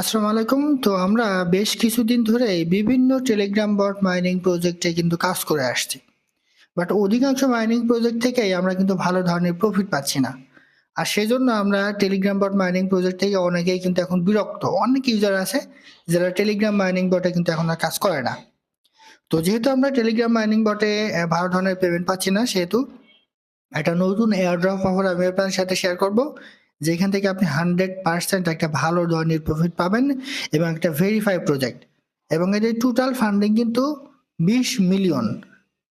আসসালামু আলাইকুম। তো আমরা বেশ কিছুদিন ধরেই বিভিন্ন টেলিগ্রাম বট মাইনিং প্রজেক্টে কিন্তু কাজ করে আসছি। বাট অধিকাংশ মাইনিং প্রজেক্ট থেকেই আমরা কিন্তু ভালো ধরনের প্রফিট পাচ্ছি না। আর সেজন্য আমরা টেলিগ্রাম বট মাইনিং প্রজেক্ট থেকে অনেকেই কিন্তু এখন বিরক্ত। অনেক ইউজার আছে যারা টেলিগ্রাম মাইনিং বটে কিন্তু এখন আর কাজ করে না। তো যেহেতু আমরা টেলিগ্রাম মাইনিং বটে ভালো ধরনের পেমেন্ট পাচ্ছি না, সেহেতু একটা নতুন এয়ারড্রপ অফার আমি আপনার সাথে শেয়ার করব। যেখান থেকে আপনি 100% একটা ভালো ধরনের প্রফিট পাবেন এবং একটা ভেরিফাই প্রজেক্ট এবং এদের টোটাল ফান্ডিং কিন্তু 20 মিলিয়ন।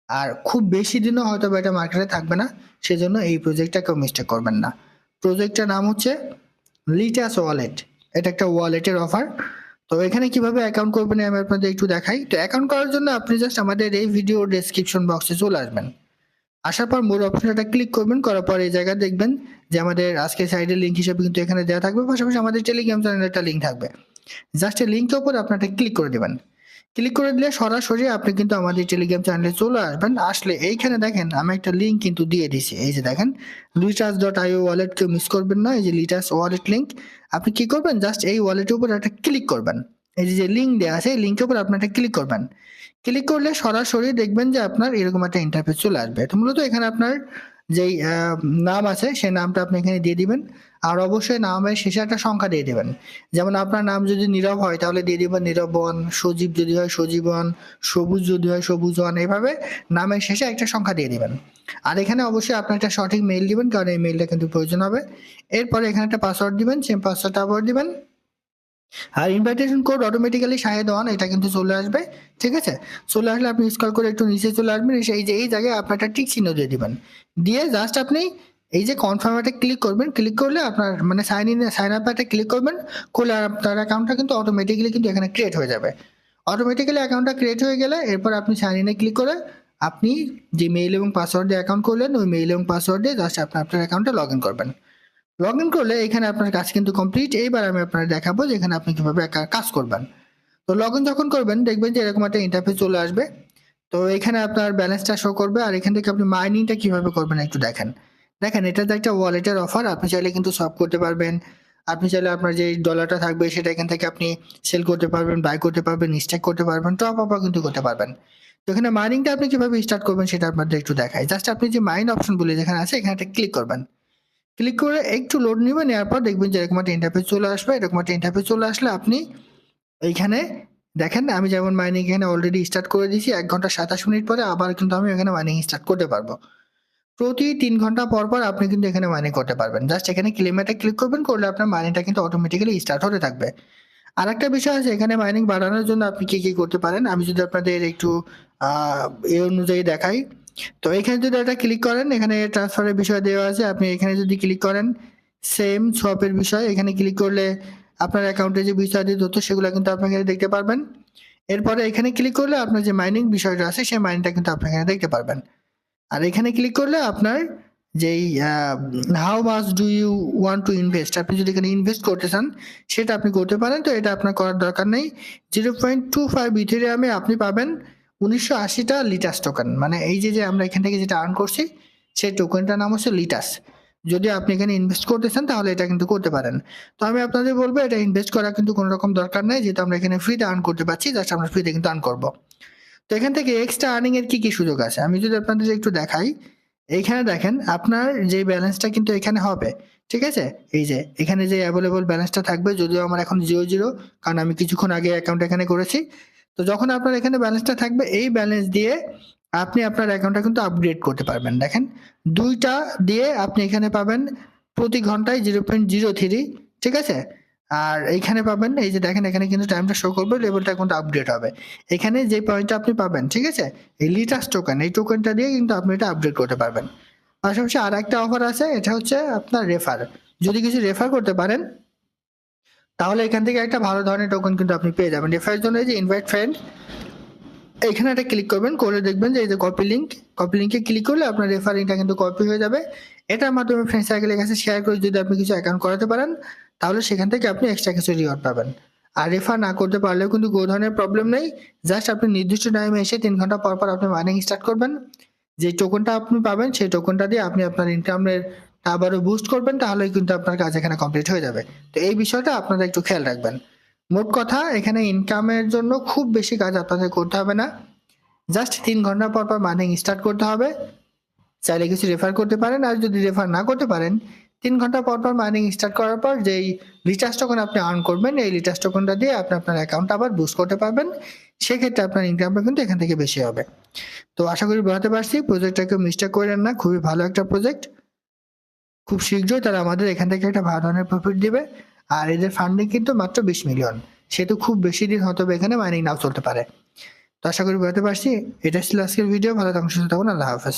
আর খুব বেশি দিনও হয়তোবা এটা মার্কেটে থাকবে না। সেজন্য এই প্রজেক্টটা কেউ মিস্টেক করবেন না। প্রজেক্টটার নাম হচ্ছে লিটাস ওয়ালেট। এটা একটা ওয়ালেটের অফার। তো এখানে কীভাবে অ্যাকাউন্ট করবেন আমি আপনাদের একটু দেখাই। তো অ্যাকাউন্ট করার জন্য আপনি জাস্ট আমাদের এই ভিডিও ডেসক্রিপশন বক্সে চলে আসবেন। আসার পর মোর অপশনটা ক্লিক করবেন। করার পর এই জায়গায় দেখবেন যে আমাদের আজকের সাইডের লিঙ্ক হিসেবে কিন্তু এখানে দেওয়া থাকবে। পাশাপাশি আমাদের টেলিগ্রাম চ্যানেলের একটা লিঙ্ক থাকবে। জাস্ট এই লিঙ্কের উপর আপনি একটা ক্লিক করে দিবেন। ক্লিক করে দিলে সরাসরি আপনি কিন্তু আমাদের টেলিগ্রাম চ্যানেলে চলে আসবেন। আসলে এইখানে দেখেন, আমি একটা লিঙ্ক কিন্তু দিয়ে দিছি। এই যে দেখেন litas.io ওয়ালেট কেউ মিস করবেন না। এই যে লিটাস ওয়ালেট লিঙ্ক। আপনি কি করবেন জাস্ট এই ওয়ালেটের উপর একটা ক্লিক করবেন। এই যে, লিঙ্ক দেওয়া আছে এই লিঙ্কের উপর আপনি একটা ক্লিক করবেন। ক্লিক করলে সরাসরি দেখবেন যে আপনার এরকম একটা ইন্টারফেস চলে আসবে। তো মূলত এখানে আপনার যেই নাম আছে সেই নামটা আপনি এখানে দিয়ে দিবেন। আর অবশ্যই নামের শেষে একটা সংখ্যা দিয়ে দেবেন যেমন আপনার নাম যদি নীরব হয় তাহলে দিয়ে দিবেন নীরবন, সজীব যদি হয় সজীবন, সবুজ যদি হয় সবুজন এভাবে নামের শেষে একটা সংখ্যা দিয়ে দিবেন। আর এখানে অবশ্যই আপনি একটা সঠিক মেইল দিবেন কারণ এই মেইলটা কিন্তু প্রয়োজন হবে। এরপরে এখানে একটা পাসওয়ার্ড দিবেন, সেম পাসওয়ার্ডটা আবার দিবেন। আর invitation code automatically Shahed one এটা কিন্তু চলে আসবে। ঠিক আছে? চলে আসলে আপনি স্ক্রল করে একটু নিচে চলে আসবেন। এসে এই যে, এই জায়গায় আপনি একটা টিক চিহ্ন দিয়ে দিবেন। দিয়ে জাস্ট আপনি এই যে কনফার্ম এ ক্লিক করবেন। ক্লিক করলে আপনার মানে সাইন ইন সাইন আপ একটা ক্লিক করবেন। করলে আপনার অ্যাকাউন্টটা কিন্তু অটোমেটিক্যালি কিন্তু এখানে ক্রিয়েট হয়ে যাবে। অটোমেটিক্যালি অ্যাকাউন্টটা ক্রিয়েট হয়ে গেলে এরপর আপনি সাইন ইনে ক্লিক করে আপনি যে মেইল এবং পাসওয়ার্ড দিয়ে অ্যাকাউন্ট করলেন, ওই মেইল এবং পাসওয়ার্ড দিয়ে জাস্ট আপনি আপনার অ্যাকাউন্টে লগ ইন করবেন। লগইন করলে এখানে আপনার কাজ কিন্তু কমপ্লিট। এইবার আমি আপনার দেখাবো যে এখানে আপনি কীভাবে কাজ করবেন। তো লগ ইন যখন করবেন দেখবেন যে এরকম একটা ইন্টারফেস চলে আসবে। তো এখানে আপনার ব্যালেন্সটা শো করবে আর এখান থেকে আপনি মাইনিংটা কীভাবে করবেন একটু দেখেন। দেখেন এটা তো একটা ওয়ালেটের অফার। আপনি চাইলে কিন্তু শপ করতে পারবেন। আপনি চাইলে আপনার যে ডলারটা থাকবে সেটা এখান থেকে আপনি সেল করতে পারবেন, বাই করতে পারবেন, স্টেক করতে পারবেন, টপ আপও কিন্তু করতে পারবেন। তো এখানে মাইনিংটা আপনি কীভাবে স্টার্ট করবেন সেটা আপনাদের একটু দেখায় জাস্ট আপনি যে মাইন অপশনগুলো যেখানে আছে এখানে একটা ক্লিক করবেন। ক্লিক করে একটু লোড নিবেন নেওয়ার পর দেখবেন যে এরকম একটা ইন্টারফেস চলে আসবে। এরকম একটা ইন্টারফেস চলে আসলে আপনি এইখানে দেখেন আমি যেমন মাইনিং এখানে অলরেডি স্টার্ট করে দিয়েছি এক ঘণ্টা ২৭ মিনিট পরে আবার কিন্তু আমি এখানে মাইনিং স্টার্ট করতে পারব। প্রতি তিন ঘণ্টা পর, পর আপনি কিন্তু এখানে মাইনিং করতে পারবেন। জাস্ট এখানে ক্লেম এ ক্লিক করবেন করলে আপনার মাইনিংটা কিন্তু অটোমেটিক্যালি স্টার্ট হতে থাকবে। আর একটা বিষয় আছে এখানে মাইনিং বাড়ানোর জন্য আপনি কি, কি করতে পারেন আমি যদি আপনাদের একটু এ অনুযায়ী দেখাই। তো এখানে যদি একটা ক্লিক করেন, এখানে ট্রান্সফারের বিষয় দেওয়া আছে। আপনি এখানে যদি ক্লিক করেন সেম সোয়াপের বিষয়, এখানে ক্লিক করলে আপনার অ্যাকাউন্টে যে বিস্তারিত তথ্য, সেগুলো কিন্তু আপনি এখানে দেখতে পারবেন। এরপরে এখানে ক্লিক করলে আপনার যে মাইনিং বিষয়টা আছে, সেই মাইনিংটা কিন্তু আপনি এখানে দেখতে পারবেন। আর এখানে ক্লিক করলে আপনার যেই how much do you want to invest আপনি যদি এখানে ইনভেস্ট করতে চান, সেটা আপনি করতে পারেন। তো এটা আপনার করার দরকার নেই। 0.25 ইথেরিয়ামে আপনি পাবেন ১৯৮০ টা লিটাস টোকেন। মানে এই যে, যে আমরা এখান থেকে যেটা আর্ন করছি সেই টোকেনটার নাম হচ্ছে লিটাস। যদি আপনি এখানে ইনভেস্ট করতে চান তাহলে এটা কিন্তু করতে পারেন। তো আমি আপনাদের বলব এটা ইনভেস্ট করা কিন্তু কোনো রকম দরকার নেই যেহেতু আমরা এখানে ফ্রিতে আর্ন করতে পারছি জাস্ট আমরা ফ্রিতে কিন্তু আর্ন করব তো এখান থেকে এক্সট্রা আর্নিং এর কি, কি সুযোগ আছে? আমি যদি আপনাদের একটু দেখাই। এইখানে দেখেন আপনার যে ব্যালেন্সটা কিন্তু এখানে হবে। ঠিক আছে? এই যে এখানে যে অ্যাভেলেবল ব্যালেন্সটা থাকবে যদিও আমার এখন 0, 0 কারণ আমি কিছুক্ষণ আগে অ্যাকাউন্ট এখানে করেছি। তো যখন আপনার এখানে ব্যালেন্সটা থাকবে, এই ব্যালেন্স দিয়ে আপনি আপনার অ্যাকাউন্টটা কিন্তু আপগ্রেড করতে পারবেন। দেখেন, দুইটা দিয়ে আপনি এখানে পাবেন প্রতি ঘন্টায় 0.03 ঠিক আছে? আর এইখানে পাবেন, এই যে দেখেন, এখানে কিন্তু টাইমটা শো করবে লেভেলটা কিন্তু আপডেট হবে। এখানে যে পয়েন্টটা আপনি পাবেন, ঠিক আছে? এই লিটাস টোকেন এই টোকেনটা দিয়ে কিন্তু আপনি এটা আপডেট করতে পারবেন। পাশাপাশি আর একটা অফার আছে, এটা হচ্ছে আপনার রেফার। যদি কিছু রেফার করতে পারেন তাহলে এখান থেকে একটা ভালো ধরনের টোকন কিন্তু আপনি পেয়ে যাবেন। রেফারের জন্য এই যে ইনভাইট ফ্রেন্ড এখানে একটা ক্লিক করবেন করলে দেখবেন যে এই যে কপি লিঙ্ক, কপি লিঙ্কে ক্লিক করলে আপনার রেফারিংটা কিন্তু কপি হয়ে যাবে। এটার মাধ্যমে ফ্রেন্ড সার্কেলের কাছে শেয়ার করে যদি আপনি কিছু অ্যাকাউন্ট করাতে পারেন তাহলে সেখান থেকে আপনি এক্সট্রা কিছু রিওয়ার্ড পাবেন। আর রেফার না করতে পারলেও কিন্তু কোনো ধরনের প্রবলেম নেই। জাস্ট আপনি নির্দিষ্ট টাইমে এসে তিন ঘণ্টা পর, পর আপনি মাইনিং স্টার্ট করবেন। যে টোকনটা আপনি পাবেন সেই টোকনটা দিয়ে আপনি আপনার ইনকামের আবারও বুস্ট করবেন, তাহলেই কিন্তু আপনার কাজ এখানে কমপ্লিট হয়ে যাবে। তো এই বিষয়টা আপনারা একটু খেয়াল রাখবেন। মোট কথা, এখানে ইনকামের জন্য খুব বেশি কাজ আপনাদের করতে হবে না। জাস্ট তিন ঘণ্টা পর পর মাইনিং স্টার্ট করতে হবে। চাইলে কিছু রেফার করতে পারেন, আর যদি রেফার না করতে পারেন, তিন ঘণ্টা পর পর মাইনিং স্টার্ট করার পর যেই রিচার্জ টোকন আপনি আর্ন করবেন, এই রিচার্জ টোকনটা দিয়ে আপনি আপনার অ্যাকাউন্ট আবার বুস্ট করতে পারবেন। সেক্ষেত্রে আপনার ইনকামটা কিন্তু এখান থেকে বেশি হবে। তো আশা করি বোঝাতে পারছি প্রজেক্টটাকে মিস্টেক করেন না, খুবই ভালো একটা প্রজেক্ট খুব শীঘ্রই তারা আমাদের এখান থেকে একটা ভালো ধরনের প্রফিট দিবে। আর এদের ফান্ডিং কিন্তু মাত্র বিশ মিলিয়ন সেহেতু খুব বেশি দিন হয়তো এখানে মাইনিং নাও চলতে পারে। তো আশা করি বুঝতে পারছি। এটা ছিল আজকের ভিডিও ভালো থাকুন, সুস্থ থাকুন। আল্লাহ হাফেজ।